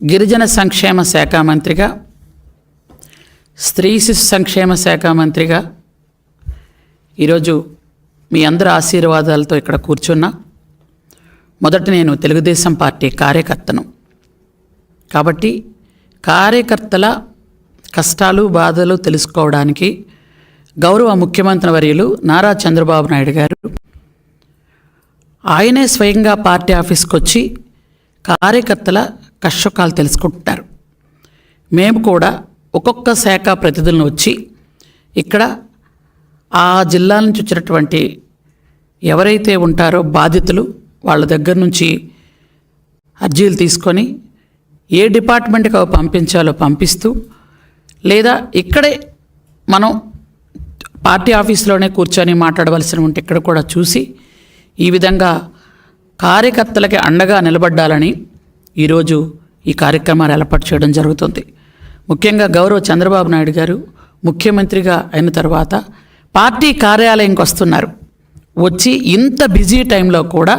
గిరిజన సంక్షేమ శాఖ మంత్రిగా స్త్రీ శిశు సంక్షేమ శాఖ మంత్రిగా ఈరోజు మీ అందరి ఆశీర్వాదాలతో ఇక్కడ కూర్చున్నా. మొదట నేను తెలుగుదేశం పార్టీ కార్యకర్తను. కాబట్టి కార్యకర్తల కష్టాలు బాధలు తెలుసుకోవడానికి గౌరవ ముఖ్యమంత్రి వర్యులు నారా చంద్రబాబు నాయుడు గారు ఆయనే స్వయంగా పార్టీ ఆఫీస్కి వచ్చి కార్యకర్తల కష్టకాలు తెలుసుకుంటున్నారు. మేము కూడా ఒక్కొక్క శాఖ ప్రతినిధులను వచ్చి ఇక్కడ ఆ జిల్లా నుంచి వచ్చినటువంటి ఎవరైతే ఉంటారో బాధితులు వాళ్ళ దగ్గర నుంచి అర్జీలు తీసుకొని ఏ డిపార్ట్మెంట్కి అవి పంపించాలో పంపిస్తూ లేదా ఇక్కడే మనం పార్టీ ఆఫీస్లోనే కూర్చొని మాట్లాడవలసిన ఉంటే ఇక్కడ కూడా చూసి ఈ విధంగా కార్యకర్తలకి అండగా నిలబడ్డాలని ఈరోజు ఈ కార్యక్రమాలు ఏర్పాటు చేయడం జరుగుతుంది. ముఖ్యంగా గౌరవ చంద్రబాబు నాయుడు గారు ముఖ్యమంత్రిగా అయిన తర్వాత పార్టీ కార్యాలయంకి వస్తున్నారు. వచ్చి ఇంత బిజీ టైంలో కూడా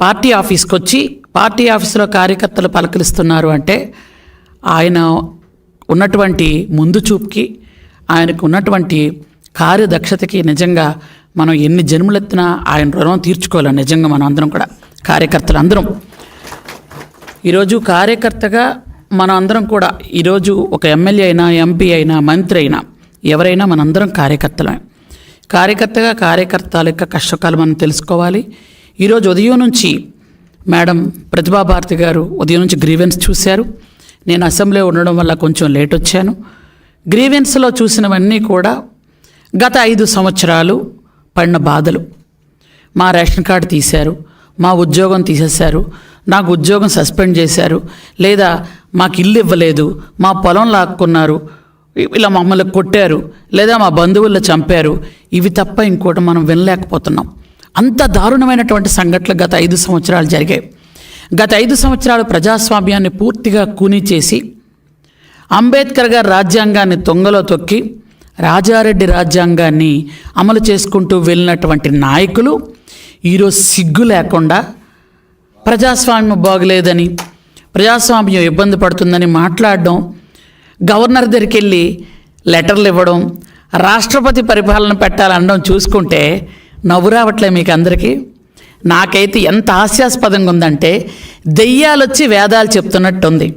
పార్టీ ఆఫీస్కి వచ్చి పార్టీ ఆఫీసులో కార్యకర్తలు పలకరిస్తున్నారు అంటే ఆయన ఉన్నటువంటి ముందు చూపుకి ఆయనకు ఉన్నటువంటి కార్యదక్షతకి నిజంగా మనం ఎన్ని జన్మలెత్తినా ఆయన రుణం తీర్చుకోవాలి. నిజంగా మనం అందరం కూడా కార్యకర్తలు అందరం ఈరోజు కార్యకర్తగా మనం అందరం కూడా ఈరోజు ఒక ఎమ్మెల్యే అయినా ఎంపీ అయినా మంత్రి అయినా ఎవరైనా మనందరం కార్యకర్తలమే. కార్యకర్తగా కార్యకర్తల యొక్క కష్టకాలు మనం తెలుసుకోవాలి. ఈరోజు ఉదయం నుంచి మేడం ప్రతిభాభారతి గారు ఉదయం నుంచి గ్రీవెన్స్ చూశారు. నేను అసెంబ్లీ ఉండడం వల్ల కొంచెం లేట్ వచ్చాను. గ్రీవెన్స్లో చూసినవన్నీ కూడా గత ఐదు సంవత్సరాలు పడిన బాధలు. మా రేషన్ కార్డు తీశారు మా ఉద్యోగం తీసేశారు నాకు ఉద్యోగం సస్పెండ్ చేశారు. లేదా మాకు ఇల్లు ఇవ్వలేదు. మా పొలం లాక్కున్నారు. ఇలా మమ్మల్ని కొట్టారు. లేదా మా బంధువుల్లో చంపారు. ఇవి తప్ప ఇంకోటి మనం వినలేకపోతున్నాం. అంత దారుణమైనటువంటి సంఘటనలు గత ఐదు సంవత్సరాలు జరిగాయి. గత ఐదు సంవత్సరాలు ప్రజాస్వామ్యాన్ని పూర్తిగా కూనీ చేసి అంబేద్కర్ గారి రాజ్యాంగాన్ని తొంగలో తొక్కి రాజారెడ్డి రాజ్యాంగాన్ని అమలు చేసుకుంటూ వెళ్ళినటువంటి నాయకులు ఈరోజు సిగ్గు లేకుండా ప్రజాస్వామ్యం బాగలేదని ప్రజాస్వామ్యం ఇబ్బంది పడుతుందని మాట్లాడడం గవర్నర్ దగ్గరికి వెళ్ళి లెటర్లు ఇవ్వడం రాష్ట్రపతి పరిపాలన పెట్టాలనడం చూసుకుంటే నవ్వు రావట్లే మీకు అందరికీ నాకైతే ఎంత హాస్యాస్పదంగా ఉందంటే దెయ్యాలొచ్చి వేదాలు చెప్తున్నట్టుంది.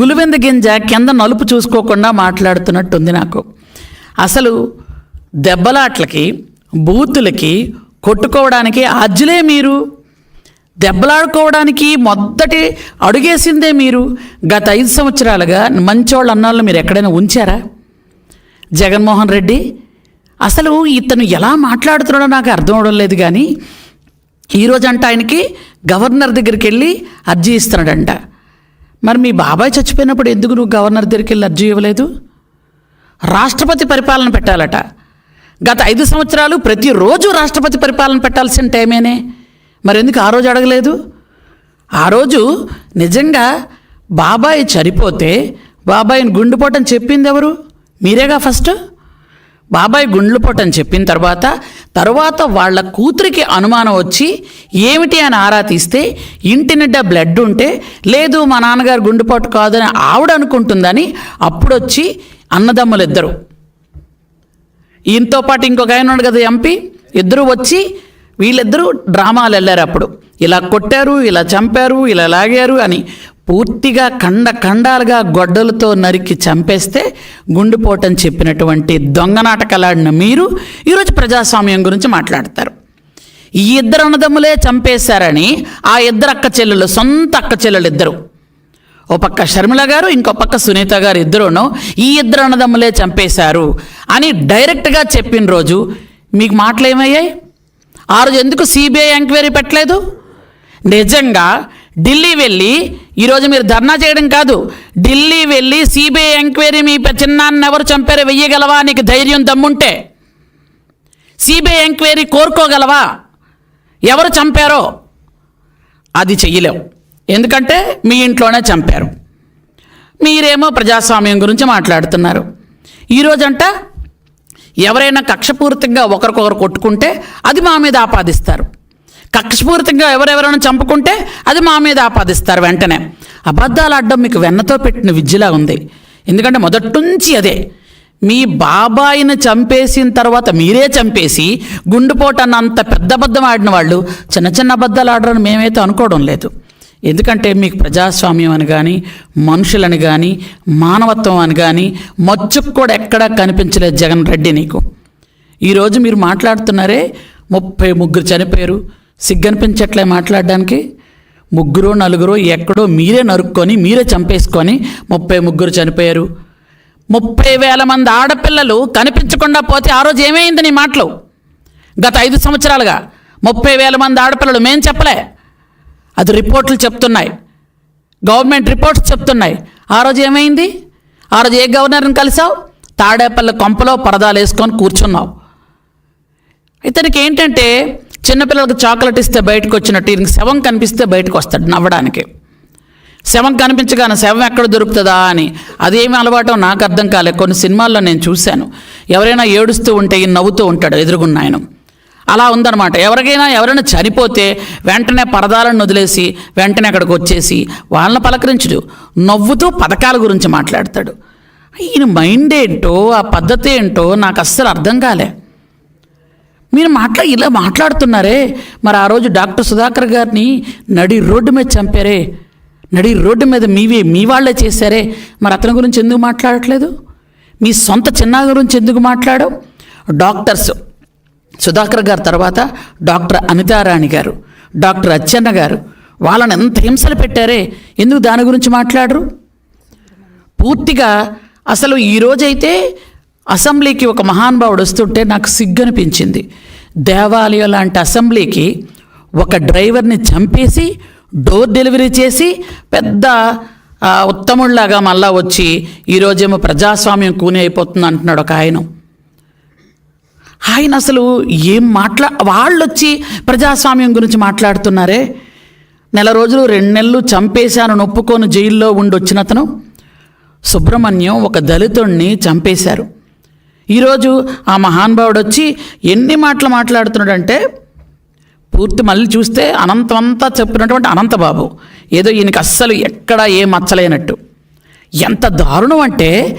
గులివెంద గింజ కింద నలుపు చూసుకోకుండా మాట్లాడుతున్నట్టుంది నాకు. అసలు దెబ్బలాట్లకి బూతులకి కొట్టుకోవడానికి అజ్జులే మీరు? దెబ్బలాడుకోవడానికి మొదటి అడుగేసిందే మీరు. గత ఐదు సంవత్సరాలుగా మంచోళ్ళ అన్నాళ్ళు మీరు ఎక్కడైనా ఉంచారా? జగన్మోహన్ రెడ్డి అసలు ఇతను ఎలా మాట్లాడుతున్నాడో నాకు అర్థం అవడం లేదు కానీ ఈరోజు అంట ఆయనకి గవర్నర్ దగ్గరికి వెళ్ళి అర్జీ ఇస్తున్నాడంట. మరి మీ బాబాయ్ చచ్చిపోయినప్పుడు ఎందుకు నువ్వు గవర్నర్ దగ్గరికి వెళ్ళి అర్జీ ఇవ్వలేదు? రాష్ట్రపతి పరిపాలన పెట్టాలట. గత ఐదు సంవత్సరాలు ప్రతిరోజు రాష్ట్రపతి పరిపాలన పెట్టాల్సిన టైమేనే? మరి ఎందుకు ఆ రోజు అడగలేదు? ఆ రోజు నిజంగా బాబాయ్ చనిపోతే బాబాయిని గుండెపోటని చెప్పింది ఎవరు? మీరేగా ఫస్ట్? బాబాయ్ గుండ్లుపోటని చెప్పిన తర్వాత తర్వాత వాళ్ళ కూతురికి అనుమానం వచ్చి ఏమిటి అని ఆరా తీస్తే ఇంటి నిండా బ్లడ్ ఉంటే లేదు మా నాన్నగారు గుండెపోటు కాదని ఆవిడ అనుకుంటుందని అప్పుడొచ్చి అన్నదమ్ములు ఇద్దరు ఈయనతో పాటు ఇంకొక ఆయన ఉన్నాడు కదా ఎంపీ? ఇద్దరు వచ్చి వీళ్ళిద్దరూ డ్రామాలు వెళ్ళారు అప్పుడు. ఇలా కొట్టారు ఇలా చంపారు ఇలా లాగారు అని పూర్తిగా కండ కండాలుగా గొడ్డలతో నరికి చంపేస్తే గుండెపోటని చెప్పినటువంటి దొంగ నాటకాలాడిన మీరు ఈరోజు ప్రజాస్వామ్యం గురించి మాట్లాడతారు. ఈ ఇద్దరు అన్నదమ్ములే చంపేశారని ఆ ఇద్దరు అక్క చెల్లెలు సొంత అక్క చెల్లెలు ఇద్దరు. ఓ పక్క షర్మిల గారు ఇంకో పక్క సునీత గారు ఇద్దరును ఈ ఇద్దరు అన్నదమ్ములే చంపేశారు అని డైరెక్ట్గా చెప్పిన రోజు మీకు మాటలు ఏమయ్యాయి ఆ రోజు ఎందుకు సిబిఐ ఎంక్వైరీ పెట్టలేదు? నిజంగా ఢిల్లీ వెళ్ళి ఈరోజు మీరు ధర్నా చేయడం కాదు. ఢిల్లీ వెళ్ళి సిబిఐ ఎంక్వైరీ మీ చిన్నాన్న చిన్నాన్ని ఎవరు చంపారో వెయ్యగలవా? నీకు ధైర్యం దమ్ముంటే. సిబిఐ ఎంక్వైరీ కోరుకోగలవా? ఎవరు చంపారో? అది చెయ్యలేవు. ఎందుకంటే మీ ఇంట్లోనే చంపారు. మీరేమో ప్రజాస్వామ్యం గురించి మాట్లాడుతున్నారు. ఈరోజంట ఎవరైనా కక్షపూరితంగా ఒకరికొకరు కొట్టుకుంటే అది మా మీద ఆపాదిస్తారు. కక్షపూరితంగా ఎవరెవరైనా చంపుకుంటే అది మా మీద ఆపాదిస్తారు వెంటనే. అబద్ధాలు ఆడడం మీకు వెన్నతో పెట్టిన విద్యలా ఉంది. ఎందుకంటే మొదటి నుంచి అదే. మీ బాబాయిని చంపేసిన తర్వాత మీరే చంపేసి గుండుపోటు పెద్ద అబద్ధం ఆడిన వాళ్ళు చిన్న చిన్న అబద్ధాలు ఆడరని మేమైతే అనుకోవడం లేదు. ఎందుకంటే మీకు ప్రజాస్వామ్యం అని కానీ మనుషులని కానీ మానవత్వం అని కానీ మచ్చుకు కూడా ఎక్కడా కనిపించలేదు జగన్ రెడ్డి నీకు. ఈరోజు మీరు మాట్లాడుతున్నారే ముప్పై ముగ్గురు చనిపోయారు. సిగ్గనిపించట్లే మాట్లాడడానికి. ముగ్గురు నలుగురు ఎక్కడో మీరే నరుక్కొని మీరే చంపేసుకొని ముప్పై ముగ్గురు చనిపోయారు. ముప్పై వేల మంది ఆడపిల్లలు కనిపించకుండా పోతే ఆ రోజు ఏమైంది నీ మాటలు? గత ఐదు సంవత్సరాలుగా ముప్పై వేల మంది ఆడపిల్లలు మేం చెప్పలే. అది రిపోర్ట్లు చెప్తున్నాయి. గవర్నమెంట్ రిపోర్ట్స్ చెప్తున్నాయి. ఆ రోజు ఏమైంది? ఆ రోజు ఏ గవర్నర్ని కలిసావు? తాడేపల్లి కొంపలో పరదాలు వేసుకొని కూర్చున్నావు. ఇతనికి ఏంటంటే చిన్నపిల్లలకు చాక్లెట్ ఇస్తే బయటకు వచ్చినట్టు ఈయనకి శవం కనిపిస్తే బయటకు వస్తాడు నవ్వడానికి. శవం కనిపించగానే శవం ఎక్కడ దొరుకుతుందా అని. అదేమి అలవాటో నాకు అర్థం కాలేదు. కొన్ని సినిమాల్లో నేను చూశాను. ఎవరైనా ఏడుస్తూ ఉంటే ఈయన నవ్వుతూ ఉంటాడు ఎదురుగున్న ఆయన అలా ఉందన్నమాట. ఎవరికైనా ఎవరైనా చనిపోతే వెంటనే పరదాలను వదిలేసి వెంటనే అక్కడికి వచ్చేసి వాళ్ళని పలకరించడు. నవ్వుతూ పథకాల గురించి మాట్లాడతాడు. ఈయన మైండ్ ఏంటో ఆ పద్ధతి ఏంటో నాకు అస్సలు అర్థం కాలే. మీరు మాట్లా ఇలా మాట్లాడుతున్నారే? మరి ఆ రోజు డాక్టర్ సుధాకర్ గారిని నడి రోడ్డు మీద చంపారే? నడి రోడ్డు మీద మీవే మీ వాళ్ళే చేశారే? మరి అతని గురించి ఎందుకు మాట్లాడట్లేదు? మీ సొంత చిన్న గురించి ఎందుకు మాట్లాడవు? డాక్టర్స్ సుధాకర్ గారు తర్వాత డాక్టర్ అనితారాణి గారు డాక్టర్ అచ్చెన్న గారు వాళ్ళని ఎంత హింసలు పెట్టారే? ఎందుకు దాని గురించి మాట్లాడరు? పూర్తిగా అసలు ఈ రోజైతే అసెంబ్లీకి ఒక మహానుభావుడు వస్తుంటే నాకు సిగ్గనిపించింది. దేవాలయం లాంటి అసెంబ్లీకి ఒక డ్రైవర్ని చంపేసి డోర్ డెలివరీ చేసి పెద్ద ఉత్తముళ్ళాగా మళ్ళా వచ్చి ఈరోజేమో ప్రజాస్వామ్యం కూని అయిపోతుంది అంటున్నాడు ఒక ఆయన. ఆయన అసలు ఏం మాట్లా వాళ్ళు వచ్చి ప్రజాస్వామ్యం గురించి మాట్లాడుతున్నారే? నెల రోజులు రెండు నెలలు చంపేశాను నొప్పుకొని జైల్లో ఉండి వచ్చిన అతను. సుబ్రహ్మణ్యం ఒక దళితుణ్ణి చంపేశారు. ఈరోజు ఆ మహానుభావుడు వచ్చి ఎన్ని మాటలు మాట్లాడుతున్నాడంటే పూర్తి మళ్ళీ చూస్తే అనంతమంతా చెప్పినటువంటి అనంతబాబు. ఏదో ఈయనకి అస్సలు ఎక్కడా ఏ మచ్చలేనట్టు ఎంత దారుణం అంటే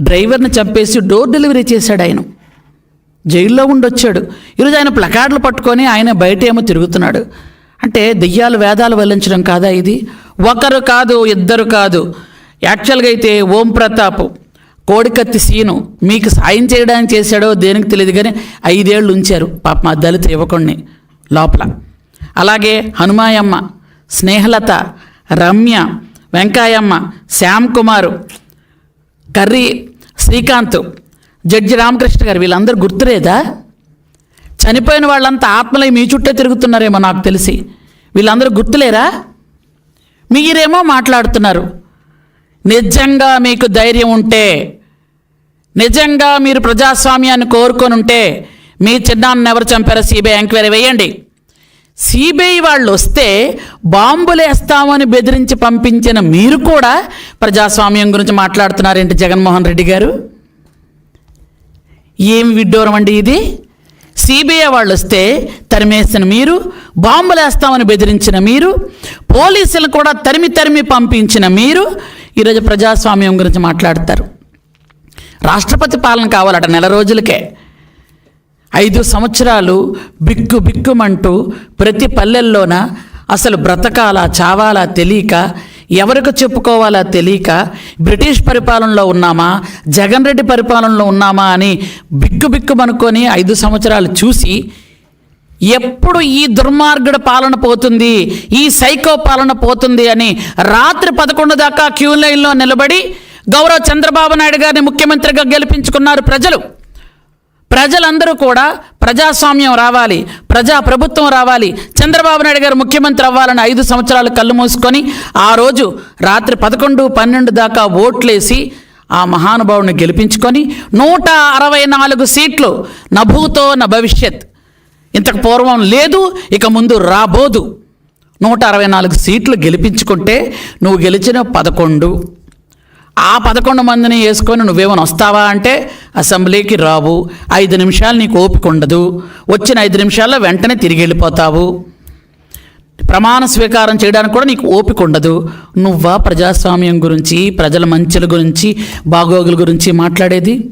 డ్రైవర్ని చంపేసి డోర్ డెలివరీ చేశాడు ఆయన జైల్లో ఉండొచ్చాడు. ఈరోజు ఆయన ప్లకార్డులు పట్టుకొని ఆయన బయట ఏమో తిరుగుతున్నాడు. అంటే దెయ్యాలు వేదాలు వల్లించడం కాదా ఇది? ఒకరు కాదు ఇద్దరు కాదు. యాక్చువల్గా అయితే ఓం ప్రతాప్ కోడికత్తి సీను మీకు సాయం చేయడానికి చేశాడో దేనికి తెలియదు కానీ ఐదేళ్ళు ఉంచారు. పాప మా దళిత యువకుణ్ణి లోపల. అలాగే హనుమాయమ్మ స్నేహలత రమ్య వెంకాయమ్మ శ్యామ్ కుమారు కర్రీ శ్రీకాంత్ జడ్జి రామకృష్ణ గారు వీళ్ళందరూ గుర్తులేదా? చనిపోయిన వాళ్ళంతా ఆత్మలై మీ చుట్టే తిరుగుతున్నారేమో నాకు తెలిసి. వీళ్ళందరూ గుర్తులేరా? మీరేమో మాట్లాడుతున్నారు. నిజంగా మీకు ధైర్యం ఉంటే నిజంగా మీరు ప్రజాస్వామ్యాన్ని కోరుకొని ఉంటే మీ చిన్నాన్న ఎవరు చంపారో సిబిఐ ఎంక్వైరీ వేయండి. సిబిఐ వాళ్ళు వస్తే బాంబులేస్తామని బెదిరించి పంపించిన మీరు కూడా ప్రజాస్వామ్యం గురించి మాట్లాడుతున్నారేంటి జగన్మోహన్ రెడ్డి గారు? ఏం విడ్డూరం అండి ఇది? సిబిఐ వాళ్ళు వస్తే తరిమేసిన మీరు బాంబులేస్తామని బెదిరించిన మీరు పోలీసులు కూడా తరిమి తరిమి పంపించిన మీరు ఈరోజు ప్రజాస్వామ్యం గురించి మాట్లాడతారు. రాష్ట్రపతి పాలన కావాలట నెల రోజులకే. ఐదు సంవత్సరాలు బిక్కు బిక్కుమంటూ ప్రతి పల్లెల్లోన అసలు బ్రతకాలా చావాలా తెలియక ఎవరికి చెప్పుకోవాలా తెలియక బ్రిటిష్ పరిపాలనలో ఉన్నామా? జగన్ రెడ్డి పరిపాలనలో ఉన్నామా? అని బిక్కు బిక్కుమనుకొని ఐదు సంవత్సరాలు చూసి ఎప్పుడు ఈ దుర్మార్గుడు పాలన పోతుంది? ఈ సైకో పాలన పోతుంది అని రాత్రి పదకొండు దాకా క్యూ లైన్లో నిలబడి గౌరవ చంద్రబాబు నాయుడు గారిని ముఖ్యమంత్రిగా గెలిపించుకున్నారు ప్రజలు. ప్రజలందరూ కూడా ప్రజాస్వామ్యం రావాలి ప్రజా ప్రభుత్వం రావాలి. చంద్రబాబు నాయుడు గారు ముఖ్యమంత్రి అవ్వాలని ఐదు సంవత్సరాలు కళ్ళు మూసుకొని ఆ రోజు రాత్రి పదకొండు పన్నెండు దాకా ఓట్లేసి ఆ మహానుభావుని గెలిపించుకొని నూట అరవై నాలుగు సీట్లు నభూతో న భవిష్యత్. ఇంతకు పూర్వం లేదు ఇక ముందు రాబోదు. నూట అరవై నాలుగు సీట్లు గెలిపించుకుంటే నువ్వు గెలిచిన పదకొండు. ఆ పదకొండు మందిని వేసుకొని నువ్వేమైనా వస్తావా అంటే అసెంబ్లీకి రావు. ఐదు నిమిషాలు నీకు ఓపిక ఉండదు. వచ్చిన ఐదు నిమిషాల్లో వెంటనే తిరిగి వెళ్ళిపోతావు. ప్రమాణ స్వీకారం చేయడానికి కూడా నీకు ఓపిక ఉండదు. నువ్వా ప్రజాస్వామ్యం గురించి ప్రజల మంచుల గురించి బాగోగుల గురించి మాట్లాడేది?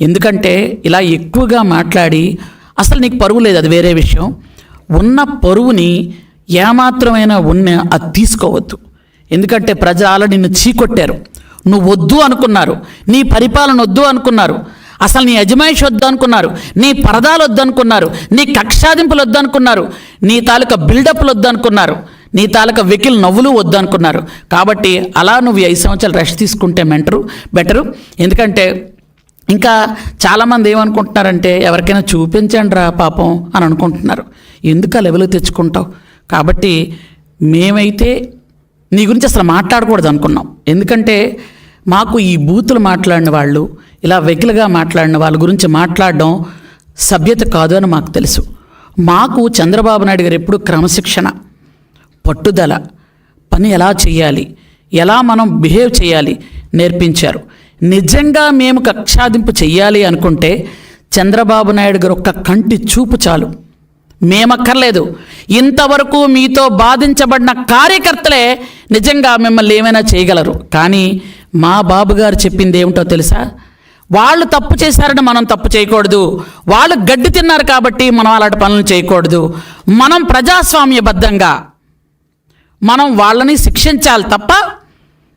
ఎందుకంటే ఇలా ఎక్కువగా మాట్లాడి అసలు నీకు పరువు లేదు అది వేరే విషయం. ఉన్న పరువుని ఏమాత్రమైనా ఉన్న అది తీసుకోవద్దు. ఎందుకంటే ప్రజలు నిన్ను చీకొట్టారు. నువ్వు వద్దు అనుకున్నారు. నీ పరిపాలన వద్దు అనుకున్నారు. అసలు నీ అజమాయిషి వద్దు అనుకున్నారు. నీ పరదాలు వద్దు అనుకున్నారు నీ కక్షాదింపులు వద్దు అనుకున్నారు నీ తాలూకా బిల్డప్లు వద్దు అనుకున్నారు నీ తాలూకా వెకిల్ నవ్వులు వద్దు అనుకున్నారు కాబట్టి అలా నువ్వు ఐదు సంవత్సరాలు రెస్ట్ తీసుకుంటే మెంటరు బెటరు. ఎందుకంటే ఇంకా చాలామంది ఏమనుకుంటున్నారంటే ఎవరికైనా చూపించండి రా పాపం అని అనుకుంటున్నారు. ఎందుకు ఆ లెవెల్ తెచ్చుకుంటావు? కాబట్టి మేమైతే నీ గురించి అసలు మాట్లాడకూడదు అనుకున్నాం. ఎందుకంటే మాకు ఈ బూతులు మాట్లాడిన వాళ్ళు ఇలా వెకిలుగా మాట్లాడిన వాళ్ళ గురించి మాట్లాడడం సభ్యత కాదు అని మాకు తెలుసు. మాకు చంద్రబాబు నాయుడు గారు ఎప్పుడు క్రమశిక్షణ పట్టుదల పని ఎలా చేయాలి ఎలా మనం బిహేవ్ చేయాలి నేర్పించారు. నిజంగా మేము కక్షాదింపు చెయ్యాలి అనుకుంటే చంద్రబాబు నాయుడు గారు ఒక్క కంటి చూపు చాలు. మేమక్కర్లేదు. ఇంతవరకు మీతో బాధించబడిన కార్యకర్తలే నిజంగా మిమ్మల్ని ఏమైనా చేయగలరు. కానీ మా బాబు గారు చెప్పింది ఏమిటో తెలుసా? వాళ్ళు తప్పు చేశారని మనం తప్పు చేయకూడదు. వాళ్ళు గడ్డి తిన్నారు కాబట్టి మనం అలాంటి పనులు చేయకూడదు. మనం ప్రజాస్వామ్యబద్ధంగా మనం వాళ్ళని శిక్షించాలి తప్ప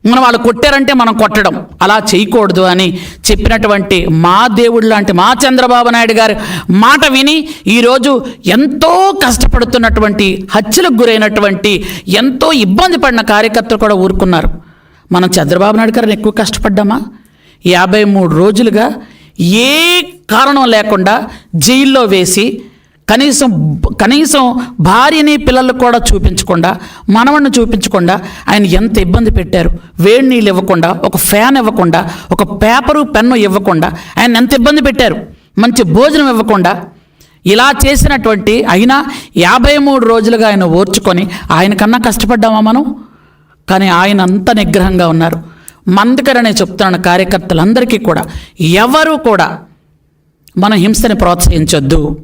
మనం వాళ్ళు కొట్టారంటే మనం కొట్టడం. అలా చేయకూడదు అని చెప్పినటువంటి మా దేవుడు లాంటి మా చంద్రబాబు నాయుడు గారి మాట విని ఈరోజు ఎంతో కష్టపడుతున్నటువంటి హత్యలకు గురైనటువంటి ఎంతో ఇబ్బంది పడిన కార్యకర్తలు కూడా ఊరుకున్నారు. మనం చంద్రబాబు నాయుడు గారిని ఎక్కువ కష్టపడ్డామా? యాభై మూడు రోజులుగా ఏ కారణం లేకుండా జైల్లో వేసి కనీసం కనీసం భార్యని పిల్లలకు కూడా చూపించకుండా మనవణ్ణి చూపించకుండా ఆయన ఎంత ఇబ్బంది పెట్టారు. వేడి నీళ్ళు ఇవ్వకుండా ఒక ఫ్యాన్ ఇవ్వకుండా ఒక పేపరు పెన్ను ఇవ్వకుండా ఆయన ఎంత ఇబ్బంది పెట్టారు. మంచి భోజనం ఇవ్వకుండా ఇలా చేసినటువంటి అయినా యాభై మూడు రోజులుగా ఆయన ఓర్చుకొని ఆయన కన్నా కష్టపడ్డామా మనం? కానీ ఆయన అంత నిగ్రహంగా ఉన్నారు. మందకరనే చెప్తున్నాను కార్యకర్తలందరికీ కూడా. ఎవరు కూడా మన హింసని ప్రోత్సహించొద్దు.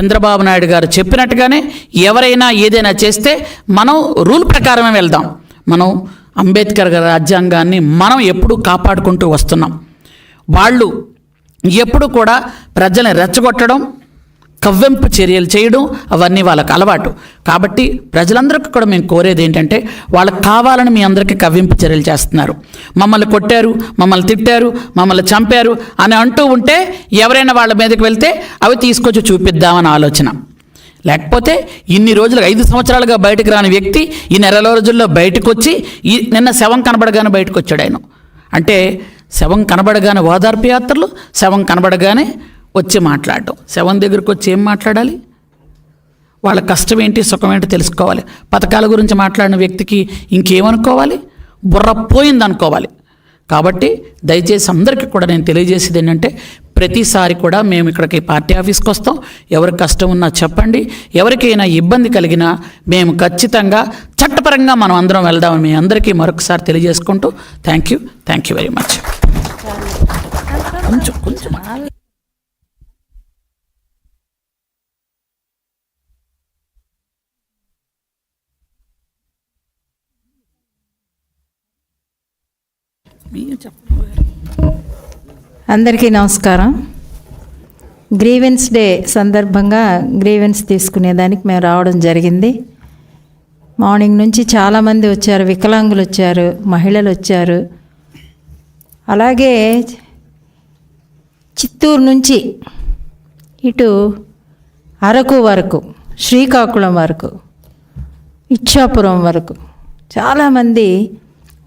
చంద్రబాబు నాయుడు గారు చెప్పినట్టుగానే ఎవరైనా ఏదైనా చేస్తే మనం రూల్ ప్రకారమే వెళ్దాం. మనం అంబేద్కర్ గారి రాజ్యాంగాన్ని మనం ఎప్పుడూ కాపాడుకుంటూ వస్తున్నాం. వాళ్ళు ఎప్పుడు కూడా ప్రజల్ని రెచ్చగొట్టడం కవ్వెంపు చర్యలు చేయడం అవన్నీ వాళ్ళకు అలవాటు. కాబట్టి ప్రజలందరికీ కూడా మేము కోరేది ఏంటంటే వాళ్ళకి కావాలని మీ అందరికీ కవ్వింపు చర్యలు చేస్తున్నారు. మమ్మల్ని కొట్టారు మమ్మల్ని తిట్టారు మమ్మల్ని చంపారు అని అంటూ ఉంటే ఎవరైనా వాళ్ళ మీదకి వెళ్తే అవి తీసుకొచ్చి చూపిద్దామని ఆలోచన. లేకపోతే ఇన్ని రోజులు ఐదు సంవత్సరాలుగా బయటకు రాని వ్యక్తి ఈ నెల రోజుల్లో బయటకు వచ్చి ఈ నిన్న శవం కనబడగానే బయటకు వచ్చాడు ఆయన. అంటే శవం కనబడగానే ఓదార్పు యాత్రలు శవం కనబడగానే వచ్చి మాట్లాడటం శవం దగ్గరికి వచ్చి ఏం మాట్లాడాలి? వాళ్ళ కష్టం ఏంటి సుఖం ఏంటి తెలుసుకోవాలి. పథకాల గురించి మాట్లాడిన వ్యక్తికి ఇంకేమనుకోవాలి? బుర్ర పోయింది అనుకోవాలి కాబట్టి దయచేసి అందరికీ కూడా నేను తెలియజేసేది ఏంటంటే ప్రతిసారి కూడా మేము ఇక్కడికి పార్టీ ఆఫీస్కి వస్తాం. ఎవరికి కష్టం ఉన్నా చెప్పండి. ఎవరికైనా ఇబ్బంది కలిగినా మేము ఖచ్చితంగా చట్టపరంగా మనం అందరం వెళ్దామని మీ అందరికీ మరొకసారి తెలియజేసుకుంటూ thank you thank you very much. కొంచెం కొంచెం అందరికీ నమస్కారం. గ్రీవెన్స్ డే సందర్భంగా గ్రీవెన్స్ తీసుకునేదానికి మేము రావడం జరిగింది. మార్నింగ్ నుంచి చాలామంది వచ్చారు వికలాంగులు వచ్చారు మహిళలు వచ్చారు. అలాగే చిత్తూరు నుంచి ఇటు అరకు వరకు శ్రీకాకుళం వరకు ఇచ్చాపురం వరకు చాలామంది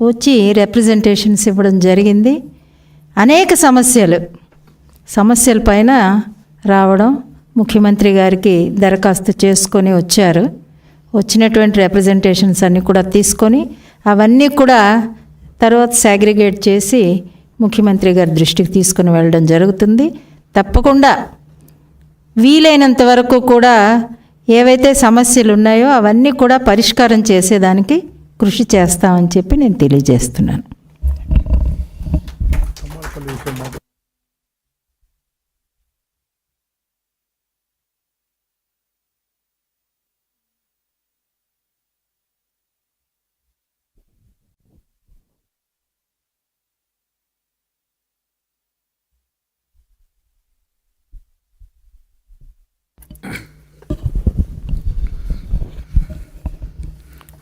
వచ్చి రిప్రజెంటేషన్స్ ఇవ్వడం జరిగింది. అనేక సమస్యలు. సమస్యల పైన రావడం ముఖ్యమంత్రి గారికి దరఖాస్తు చేసుకొని వచ్చారు. వచ్చినటువంటి రిప్రజెంటేషన్స్ అన్నీ కూడా తీసుకొని అవన్నీ కూడా తర్వాత సాగ్రిగేట్ చేసి ముఖ్యమంత్రి గారి దృష్టికి తీసుకొని వెళ్ళడం జరుగుతుంది. తప్పకుండా వీలైనంత వరకు కూడా ఏవైతే సమస్యలు ఉన్నాయో అవన్నీ కూడా పరిష్కారం చేసేదానికి కృషి చేస్తామని చెప్పి నేను తెలియజేస్తున్నాను.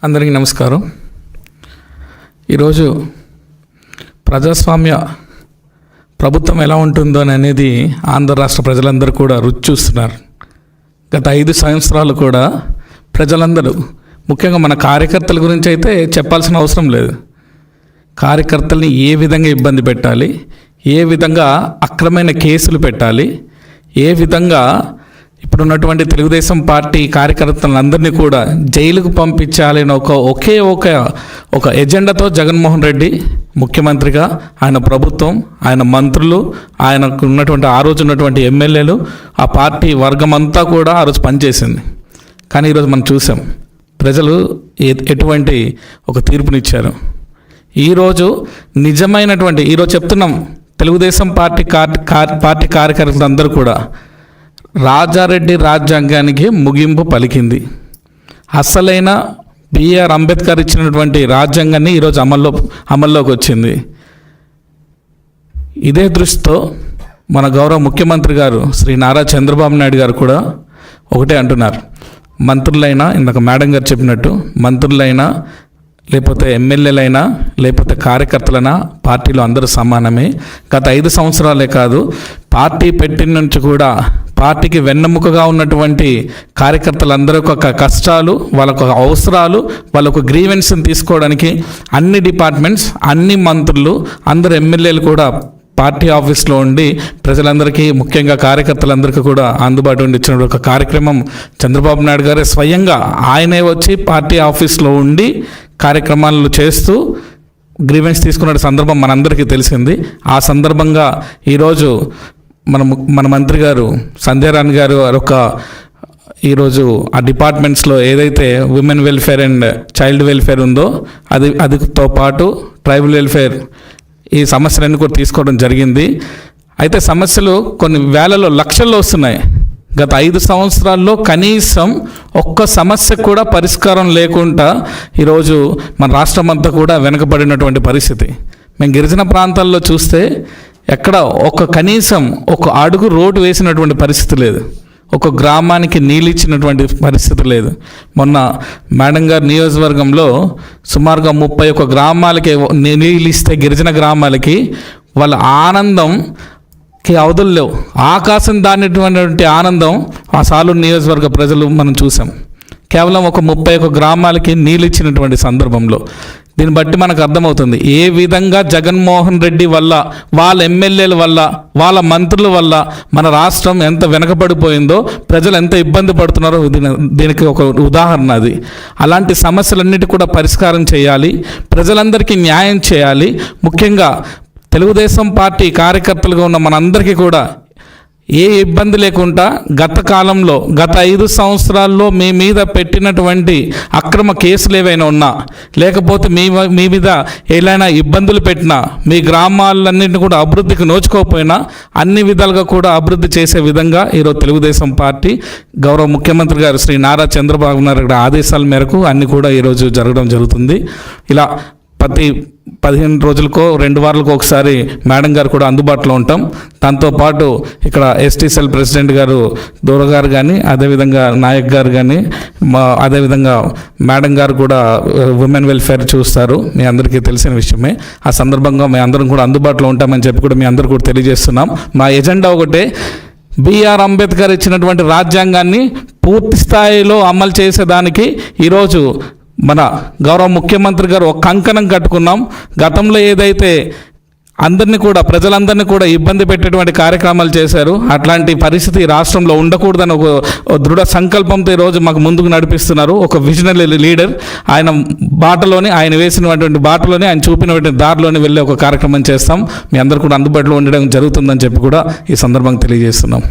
అందరికీ నమస్కారం. ఈరోజు ప్రజాస్వామ్య ప్రభుత్వం ఎలా ఉంటుందో అనేది ఆంధ్ర రాష్ట్ర ప్రజలందరూ కూడా రుచి చూస్తున్నారు. గత ఐదు సంవత్సరాలు కూడా ప్రజలందరూ ముఖ్యంగా మన కార్యకర్తల గురించి అయితే చెప్పాల్సిన అవసరం లేదు. కార్యకర్తల్ని ఏ విధంగా ఇబ్బంది పెట్టాలి ఏ విధంగా అక్రమైన కేసులు పెట్టాలి ఏ విధంగా ఇప్పుడున్నటువంటి తెలుగుదేశం పార్టీ కార్యకర్తలందరినీ కూడా జైలుకు పంపించాలని ఒక ఒకే ఒక ఒక ఎజెండాతో జగన్మోహన్ రెడ్డి ముఖ్యమంత్రిగా ఆయన ప్రభుత్వం ఆయన మంత్రులు ఆయనకు ఉన్నటువంటి ఆ రోజు ఉన్నటువంటి ఎమ్మెల్యేలు ఆ పార్టీ వర్గం అంతా కూడా ఆ రోజు పనిచేసింది. కానీ ఈరోజు మనం చూసాం ప్రజలు ఎటువంటి ఒక తీర్పునిచ్చారు. ఈరోజు నిజమైనటువంటి ఈరోజు చెప్తున్నాం తెలుగుదేశం పార్టీ కార్ పార్టీ పార్టీ కార్యకర్తలందరూ కూడా రాజారెడ్డి రాజ్యాంగానికి ముగింపు పలికింది. అసలైన బిఆర్ అంబేద్కర్ ఇచ్చినటువంటి రాజ్యాంగాన్ని ఈరోజు అమల్లో అమల్లోకి వచ్చింది. ఇదే దృష్టితో మన గౌరవ ముఖ్యమంత్రి గారు శ్రీ నారా చంద్రబాబు నాయుడు గారు కూడా ఒకటే అంటున్నారు. మంత్రులైనా ఇందాక మేడం గారు చెప్పినట్టు మంత్రులైనా లేకపోతే ఎమ్మెల్యేలైనా లేకపోతే కార్యకర్తలైనా పార్టీలో అందరూ సమానమే. గత ఐదు సంవత్సరాలే కాదు పార్టీ పెట్టిన నుంచి కూడా పార్టీకి వెన్నెముకగా ఉన్నటువంటి కార్యకర్తలందరూ ఒక కష్టాలు వాళ్ళకు అవసరాలు వాళ్ళకు గ్రీవెన్స్ని తీసుకోవడానికి అన్ని డిపార్ట్మెంట్స్ అన్ని మంత్రులు అందరు ఎమ్మెల్యేలు కూడా పార్టీ ఆఫీస్లో ఉండి ప్రజలందరికీ ముఖ్యంగా కార్యకర్తలందరికీ కూడా అందుబాటు ఉండి ఇచ్చిన ఒక కార్యక్రమం చంద్రబాబు నాయుడు గారే స్వయంగా ఆయనే వచ్చి పార్టీ ఆఫీస్లో ఉండి కార్యక్రమాలు చేస్తూ గ్రీవెన్స్ తీసుకున్న సందర్భం మనందరికీ తెలిసింది. ఆ సందర్భంగా ఈరోజు మన ము- మన మంత్రి గారు సంధ్యారాణి గారు ఒక ఈరోజు ఆ డిపార్ట్మెంట్స్లో ఏదైతే women welfare and child welfare ఉందో అది అదితో పాటు ట్రైబల్ వెల్ఫేర్ ఈ సమస్యలన్నీ కూడా తీసుకోవడం జరిగింది. అయితే సమస్యలు కొన్ని వేలలో లక్షల్లో వస్తున్నాయి. గత ఐదు సంవత్సరాల్లో కనీసం ఒక్క సమస్య కూడా పరిష్కారం లేకుండా ఈరోజు మన రాష్ట్రం అంతా కూడా వెనుకబడినటువంటి పరిస్థితి. మేము గిరిజన ప్రాంతాల్లో చూస్తే ఎక్కడ ఒక కనీసం ఒక అడుగు రోడ్డు వేసినటువంటి పరిస్థితి లేదు. ఒక గ్రామానికి నీళ్ళు ఇచ్చినటువంటి పరిస్థితి లేదు. మొన్న మేడం గారు నియోజకవర్గంలో సుమారుగా ముప్పై ఒక గ్రామాలకి నీళ్ళు ఇస్తే గిరిజన గ్రామాలకి వాళ్ళ ఆనందంకి అవధులు లేవు. ఆకాశం దానిటువంటి ఆనందం ఆ సాలు నియోజకవర్గ ప్రజలు మనం చూసాం. కేవలం ఒక ముప్పై ఒక గ్రామాలకి నీళ్ళు ఇచ్చినటువంటి సందర్భంలో దీన్ని బట్టి మనకు అర్థమవుతుంది. ఏ విధంగా జగన్మోహన్ రెడ్డి వల్ల వాళ్ళ ఎమ్మెల్యేల వల్ల వాళ్ళ మంత్రుల వల్ల మన రాష్ట్రం ఎంత వెనకబడిపోయిందో ప్రజలు ఎంత ఇబ్బంది పడుతున్నారో దీనికి ఒక ఉదాహరణ అది. అలాంటి సమస్యలన్నిటి కూడా పరిష్కారం చేయాలి. ప్రజలందరికీ న్యాయం చేయాలి. ముఖ్యంగా తెలుగుదేశం పార్టీ కార్యకర్తలుగా ఉన్న మనందరికీ కూడా ఏ ఇబ్బంది లేకుండా గత కాలంలో గత ఐదు సంవత్సరాల్లో మీ మీద పెట్టినటువంటి అక్రమ కేసులు ఏవైనా ఉన్నా లేకపోతే మీ మీ మీద ఏదైనా ఇబ్బందులు పెట్టినా మీ గ్రామాలన్నింటినీ కూడా అభివృద్ధికి నోచుకోకపోయినా అన్ని విధాలుగా కూడా అభివృద్ధి చేసే విధంగా ఈరోజు తెలుగుదేశం పార్టీ గౌరవ ముఖ్యమంత్రి గారు శ్రీ నారా చంద్రబాబు నాయుడు ఆదేశాల మేరకు అన్ని కూడా ఈరోజు జరగడం జరుగుతుంది. ఇలా ప్రతి పదిహేను రోజులకో రెండు వారాలకు ఒకసారి మేడం గారు కూడా అందుబాటులో ఉంటాం. దాంతోపాటు ఇక్కడ ఎస్టీసెల్ ప్రెసిడెంట్ గారు దూర గారు కానీ అదేవిధంగా నాయక్ గారు కానీ మా అదేవిధంగా మేడం గారు కూడా ఉమెన్ వెల్ఫేర్ చూస్తారు. మీ అందరికీ తెలిసిన విషయమే. ఆ సందర్భంగా మీ అందరం కూడా అందుబాటులో ఉంటామని చెప్పి కూడా మీ అందరూ కూడా తెలియజేస్తున్నాం. మా ఎజెండా ఒకటే బిఆర్ అంబేద్కర్ ఇచ్చినటువంటి రాజ్యాంగాన్ని పూర్తి స్థాయిలో అమలు చేసేదానికి ఈరోజు మన గౌరవ ముఖ్యమంత్రి గారు ఒక కంకణం కట్టుకున్నాం. గతంలో ఏదైతే అందరినీ కూడా ప్రజలందరినీ కూడా ఇబ్బంది పెట్టేటువంటి కార్యక్రమాలు చేశారు. అట్లాంటి పరిస్థితి రాష్ట్రంలో ఉండకూడదని ఒక దృఢ సంకల్పంతో ఈరోజు మాకు ముందుకు నడిపిస్తున్నారు. ఒక విజనరీ లీడర్ ఆయన బాటలోని ఆయన వేసినటువంటి బాటలోని ఆయన చూపినటువంటి దారిలోని వెళ్ళే ఒక కార్యక్రమం చేస్తాం. మీ అందరూ కూడా అందుబాటులో ఉండడం జరుగుతుందని చెప్పి కూడా ఈ సందర్భంగా తెలియజేస్తున్నాం.